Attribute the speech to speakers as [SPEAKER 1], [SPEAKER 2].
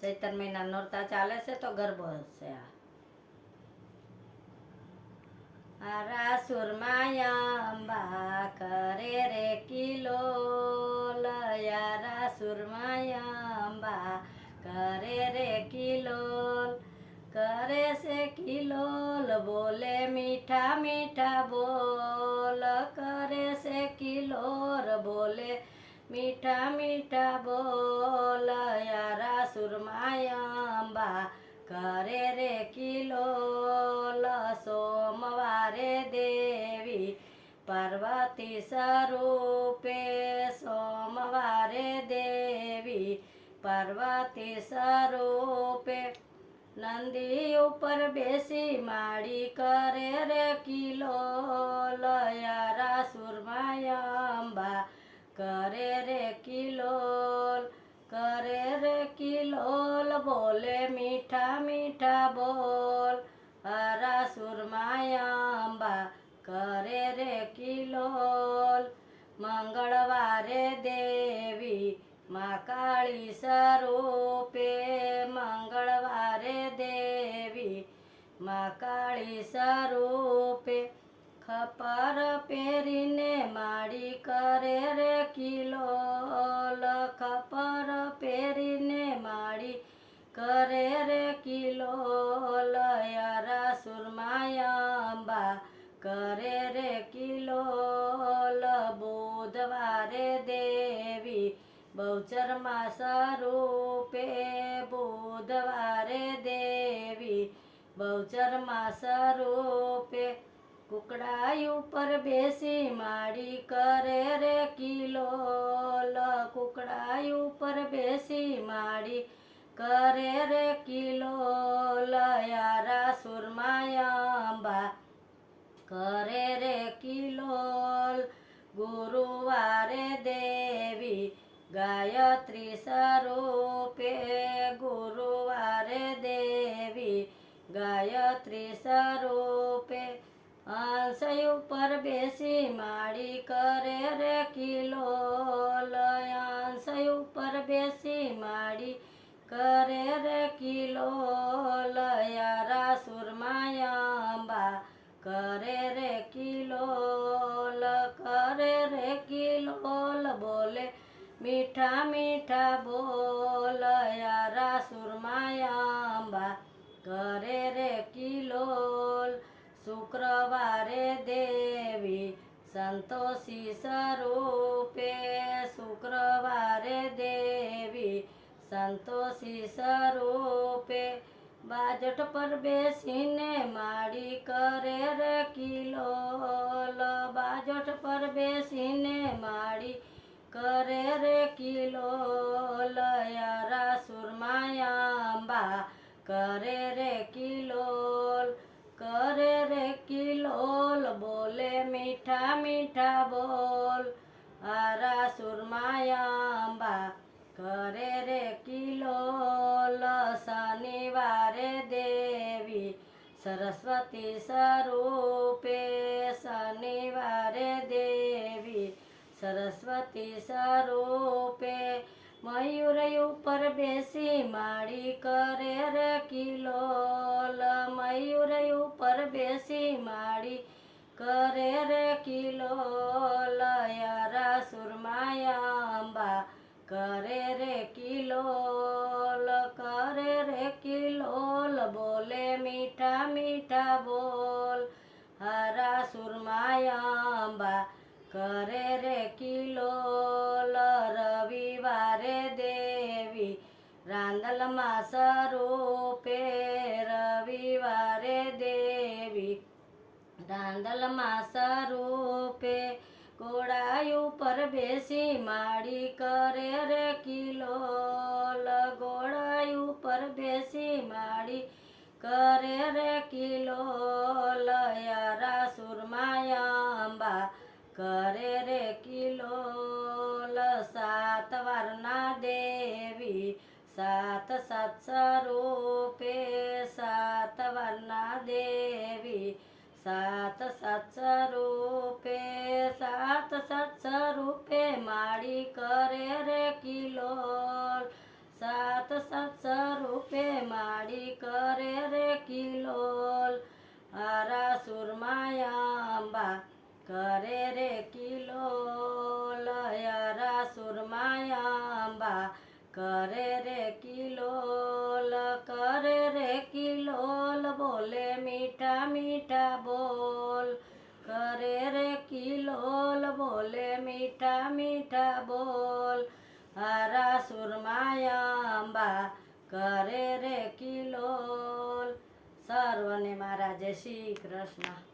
[SPEAKER 1] ચૈતર મહિના નોરતા ચાલે છે તો ગરબો છે આ. આરા સુરમાયા અંબા કરે રે કિલો, લયારા સુરમાયા અંબા કરે રે કિલો, કરે છે કિલોલ બોલે મીઠા મીઠા બોલ, કરે છે કિલોર બોલે મીઠા મીઠા બોલ, યારા સુરમાયંબા કરે રે કિલો સોમવારે દેવી, પાર્વતી સ્વરૂપે સોમવારે દેવી, પાર્વતી સ્વરૂપે નંદી ઉપર બેસી માડી કરે રે કિલો કરે રે કિલોલ કરે રે કિલોલ બોલે મીઠા મીઠા બોલ હરા સુરમાયંબા કરે રે કિલોલ મંગળવારે દેવી મા કાળી સ્વરૂપે મંગળવારે દેવી મા કાળી સ્વરૂપે ખપર પહેરીને માડી કરે રે કિલોલ ખપર પહેરીને માડી કરે રે કિલોલ, યારા સુરમાયંબા કરે રે કિલોલ, બુધવારે દેવી બહુચરમાં સ્વરૂપે બુધવારે દેવી બહુચરમાં સ્વરૂપે કુકડાઈ ઉપર બેસી માડી કરે રે કિલોલ કુકડાઈ ઉપર બેસી માડી કરે રે કિલોલ યારા સુરમાયંબા કરે રે કિલોલ ગુરુવારે દેવી ગાયત્રી સ્વરૂપે. ગુરુવારે દેવી ગાયત્રી સ્વરૂપે. હંસય ઉપર બેસી માળી કરે રે કિલોલ આશય ઉપર બેસી માળી કરે રે કિલોલ યારા સુરમાયંબા. કરે રે કિલોલ કરે રે કિલોલ બોલે મીઠા મીઠા બોલ યારા સુરમાયાંબા. કરે રે કિલોલ શુક્રવારે દેવી સંતોષી સ્વરૂપે શુક્રવારે દેવી સંતોષી સ્વરૂપે બાજટ પર બેસીને માડી કરે રે કિલો બાજટ પર બેસીને માડી કરે રે કિલો લયારા સુરમાયા અંબા કરે રે કિલોલ સરસ્વતી સ્વરૂપે શનિવારે દેવી સરસ્વતી સ્વરૂપે મયુર ઉપર બેસી માળી કરે રે કિલોલ મયુર ઉપર બેસી માળી કરે રે કિલોલ યારા સુરમાયંબા કરે રે કિલોલ મીઠા બોલ, હરા સુરમાયંબા કરે રે કિલોલ રવિવારે દેવી, રાંદલમાં સ્વરૂપે રવિવારે દેવી, રાંદલમાં સ્વરૂપે ઘોડાઈ ઉપર બેસી માડી કરે રે કિલો ઘોડાઈ ઉપર બેસી માડી કરે રે કિલોલ યારા સુરમાયંબા. કરે રે કિલોલ સાત વારના દેવી. સાત સાત સ્વરૂપે સાત વારના દેવી. સાત સાત સ્વરૂપે સાત સાત સ્વરૂપે માળી કરે રે કિલોલ સાત સાત રૂપે માડી કરે રે કિલોલ. હારા સુરમાયાંબા કરે રે કિલોલ. હારા સુરમાયાંબા કરે રે કિલોલ. કરે રે કિલોલ બોલે મીઠા મીઠા બોલ. કરે રે કિલોલ બોલે મીઠા મીઠા બોલ. હારા સુરમાયાંબા કરે રે કિલોલ સર્વને મારા જય શ્રી કૃષ્ણ